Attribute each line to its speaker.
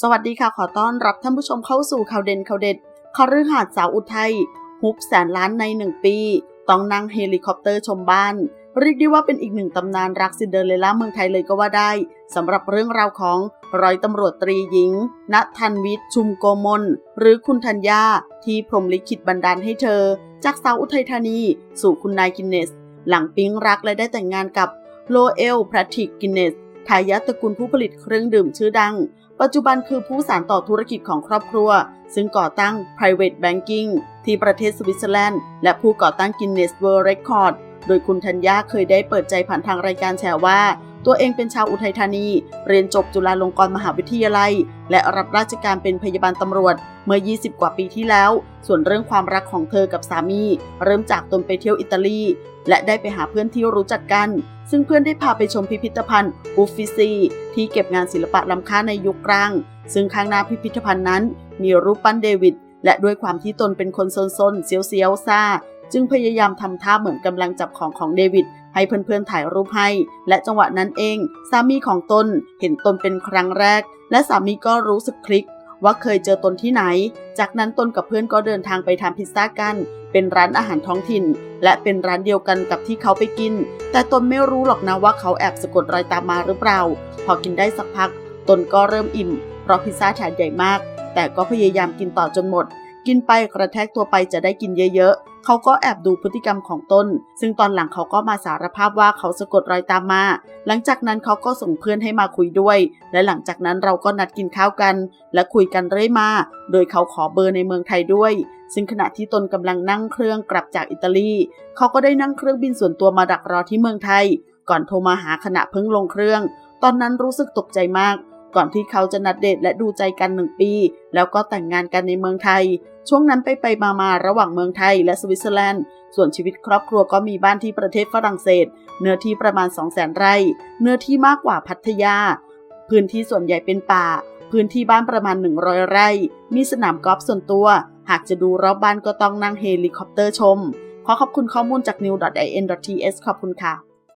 Speaker 1: สวัสดีค่ะขอต้อนรับท่านผู้ชมเข้าสู่ข่าวเด่นข่าวเด็ดคฤหาสน์สาวอุทัยฮุบแสนล้านในหนึ่งปี ต้องนั่งเฮลิคอปเตอร์ชมบ้าน เรียกได้ว่าเป็นอีกหนึ่งตำนานรักซินเดอเรลล่าเมืองไทยเลยก็ว่าได้สำหรับเรื่องราวของร้อยตำรวจตรีหญิงณทันวิทย์ชุมโกมล หรือคุณธัญญาที่พรมลิขิตบันดาลให้เธอ จากสาวอุทัยธานี สู่คุณนายกินเนส หลังปิ๊งรักและได้แต่งงานกับโลเอลพราติกกินเนสทายาทตระกูลผู้ผลิตเครื่องดื่มชื่อดัง ปัจจุบันคือผู้สานต่อธุรกิจของครอบครัว ซึ่งก่อตั้ง private banking ที่ประเทศสวิตเซอร์แลนด์ และผู้ก่อตั้ง Guinness World Record โดยคุณธัญญาเคยได้เปิดใจผ่านทางรายการแชร์ว่า ตัวเองเป็นชาวอุทัยธานี เรียนจบจุฬาลงกรณ์มหาวิทยาลัย และรับราชการเป็นพยาบาลตำรวจเมื่อ 20 กว่าปีที่แล้ว ส่วนเรื่องความรักของเธอกับสามี เริ่มจากตนไปเที่ยวอิตาลี และได้ไปหาเพื่อนที่รู้จักกัน ซึ่งเพื่อนได้พาไปชมพิพิธภัณฑ์อุฟฟิซีที่เก็บงานศิลปะล้ำค่าในยุคกลาง ซึ่งข้างหน้าพิพิธภัณฑ์นั้น มีรูปปั้นเดวิด และด้วยความที่ตนเป็นคนซนๆเซียวๆซ่า จึงพยายามทำท่าเหมือนกำลังจับของของเดวิด ให้เพื่อนๆถ่ายรูปให้ และจังหวะนั้นเอง สามีของตนเห็นตนเป็นครั้งแรก และสามีก็รู้สึกคลิก ว่าเคยเจอตนที่ไหน จากนั้นตนกับเพื่อนก็เดินทางไปทานพิซซ่ากัน เป็นร้านอาหารท้องถิ่น และเป็นร้านเดียวกันกับที่เขาไปกิน แต่ตนไม่รู้หรอกนะว่าเขาแอบสะกดรอยตามมาหรือเปล่า พอกินได้สักพัก ตนก็เริ่มอิ่ม เพราะพิซซ่าถาดใหญ่มาก แต่ก็พยายามกินต่อจนหมด กินไปกระแทกตัวไปจะได้กินเยอะๆ เขาก็แอบดูพฤติกรรมของตน ซึ่งตอนหลังเขาก็มาสารภาพว่าเขาสะกดรอยตามมา หลังจากนั้นเขาก็ส่งเพื่อนให้มาคุยด้วย และหลังจากนั้นเราก็นัดกินข้าวกัน และคุยกันเรื่อยมา โดยเขาขอเบอร์ในเมืองไทยด้วย ซึ่งขณะที่ตนกำลังนั่งเครื่องกลับจากอิตาลี เขาก็ได้นั่งเครื่องบินส่วนตัวมาดักรอที่เมืองไทย ก่อนโทรมาหาขณะเพิ่งลงเครื่อง ตอนนั้นรู้สึกตกใจมาก ก่อนที่เขาจะนัดเดทและดูใจกันหนึ่งปี แล้วก็แต่งงานกันในเมืองไทย ช่วงนั้นไปไปมามาระหว่างเมืองไทยและสวิตเซอร์แลนด์ ส่วนชีวิตครอบครัวก็มีบ้านที่ประเทศฝรั่งเศส เนื้อที่ประมาณ 2 0 0แสนไร่ เนื้อที่มากกว่าพัทยา พื้นที่ส่วนใหญ่เป็นป่า พื้นที่บ้านประมาณ 100 ไร่ มีสนามกอล์ฟส่วนตัว หากจะดูรอบบ้านก็ต้องนั่งเฮลิคอปเตอร์ชม ขอขอบคุณข้อมูลจาก new.in.ts ขอบคุณค่ะ